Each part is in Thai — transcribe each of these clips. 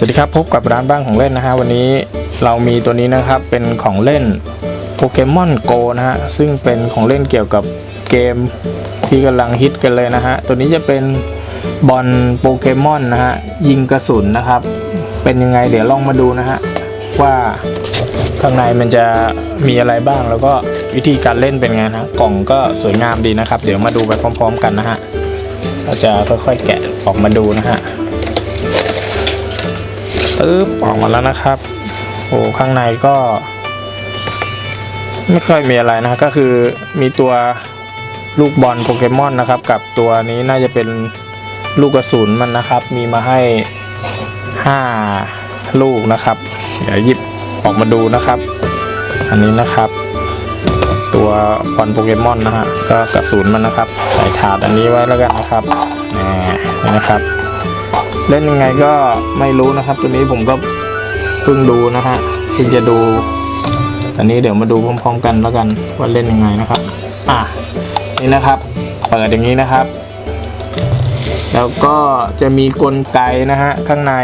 สวัสดีครับพบกับร้านบ้านของเล่นนะฮะวันนี้เรามีตัวนี้นะครับเป็นของเล่นโปเกมอนโกนะฮะซึ่งเป็นของเล่นเกี่ยวกับเกมที่กำลังฮิตกันเลยนะฮะตัวนี้จะเป็นบอลโปเกมอนนะฮะยิงกระสุนนะครับ เป็นยังไงเดี๋ยวลองมาดูนะฮะว่าข้างในมันจะมีอะไรบ้าง แล้วก็วิธีการเล่นเป็นไงนะกล่องก็สวยงามดีนะครับ เดี๋ยวมาดูไปพร้อม ๆ กันนะฮะเราจะค่อยๆแกะออกมาดูนะฮะ ปึ๊บออกมาแล้วนะครับโอ้ข้างในก็ ไม่ค่อยมีอะไรนะก็คือมีตัวลูกบอลโปเกมอนนะครับ กับตัวนี้น่าจะเป็นลูกกระสุนมันนะครับ มีมาให้ 5 ลูกนะครับ เดี๋ยวหยิบออกมาดูนะครับ อันนี้นะครับ ตัวบอลโปเกมอนนะฮะก็กระสุนมันนะครับ ใส่ถาดอันนี้ไว้แล้วกันนะครับนี่นี่นะครับ เล่นยังไงก็ไม่รู้นะครับ ตัวนี้ผมก็เพิ่งดูนะฮะเพิ่งจะดูอันนี้เดี๋ยวมาดูพร้อมๆกันแล้วกันว่าเล่นยังไงนะครับ อะนี่นะครับเปิดอย่างนี้นะครับ แล้วก็จะมีกลไกนะฮะข้างใน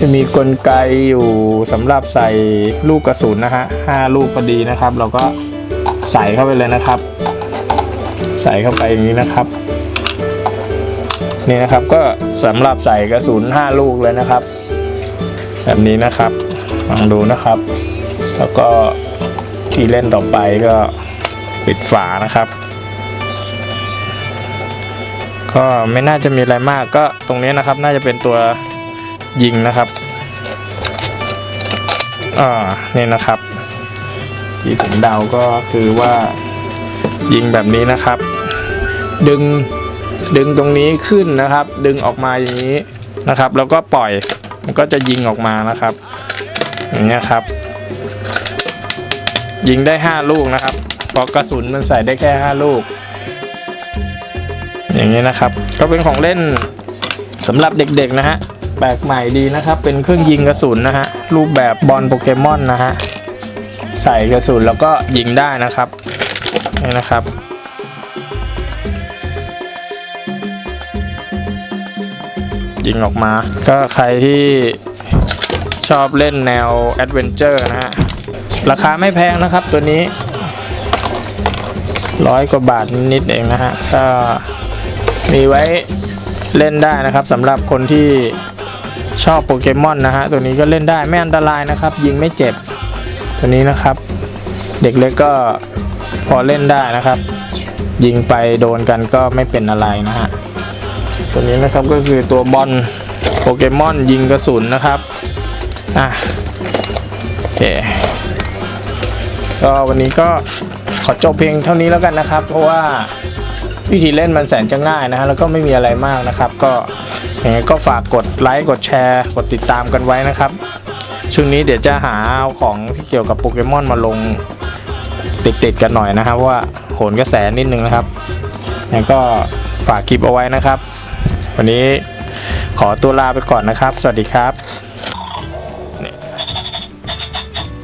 จะมีกลไกอยู่สำหรับใส่ลูกกระสุนนะฮะห้าลูกพอดีนะครับ เราก็ใส่เข้าไปเลยนะครับ ใส่เข้าไปอย่างนี้นะครับ นี่นะครับก็สำหรับใส่กระสุน 5 ลูกเลยนะครับ แบบนี้นะครับลองดูนะครับ แล้วก็ที่เล่นต่อไปก็ปิดฝานะครับ ก็ไม่น่าจะมีอะไรมากก็ตรงนี้นะครับน่าจะเป็นตัวยิงนะครับอ่านี่นะครับ ที่ผมเดาก็คือว่ายิงแบบนี้นะครับ ดึง ดึงตรงนี้ขึ้นนะครับ ดึงออกมาอย่างนี้นะครับ แล้วก็ปล่อยมันก็จะยิงออกมานะครับ อย่างเงี้ยครับ ยิงได้ 5 ลูกนะครับเพราะกระสุนมันใส่ได้แค่ 5 ลูก อย่างนี้นะครับ ก็เป็นของเล่นสำหรับเด็กๆนะฮะแปลกใหม่ดีนะครับ เป็นเครื่องยิงกระสุนนะฮะรูปแบบบอลโปเกมอนนะฮะใส่กระสุนแล้วก็ยิงได้นะครับนี่นะครับ ยิงออกมา ก็ใครที่ชอบเล่นแนวแอดเวนเจอร์นะฮะ ราคาไม่แพงนะครับตัวนี้ร้อยกว่าบาทนิดเองนะฮะ ก็มีไว้เล่นได้นะครับสำหรับคนที่ชอบโปเกมอนนะฮะ ตัวนี้ก็เล่นได้ไม่อันตรายนะครับ ยิงไม่เจ็บ ตัวนี้นะครับ เด็กเล็กก็พอเล่นได้นะครับ ยิงไปโดนกันก็ไม่เป็นอะไรนะฮะ ตัวนี้นะครับก็คือตัวบอลโปเกมอนยิงกระสุนนะครับอะโอเคก็วันนี้ก็ขอจบเพียงเท่านี้แล้วกันนะครับ เพราะว่าวิธีเล่นมันแสนจะง่ายนะฮะแล้วก็ไม่มีอะไรมากนะครับ ก็ยังไงก็ฝากกดไลค์กดแชร์กดติดตามกันไว้นะครับ ช่วงนี้เดี๋ยวจะหาเอาของที่เกี่ยวกับโปเกมอนมาลงติดๆกันหน่อยนะครับว่าโหนกระแสนิดนึงนะครับแล้วก็ฝากคลิปเอาไว้นะครับ วันนี้ขอตัวลาไปก่อนนะครับ สวัสดีครับ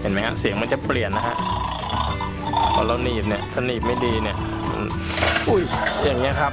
เห็นไหมฮะเสียงมันจะเปลี่ยนนะฮะพอเราหนีบเนี่ยถ้าหนีบไม่ดีเนี่ยอุ้ยอย่างเงี้ยครับ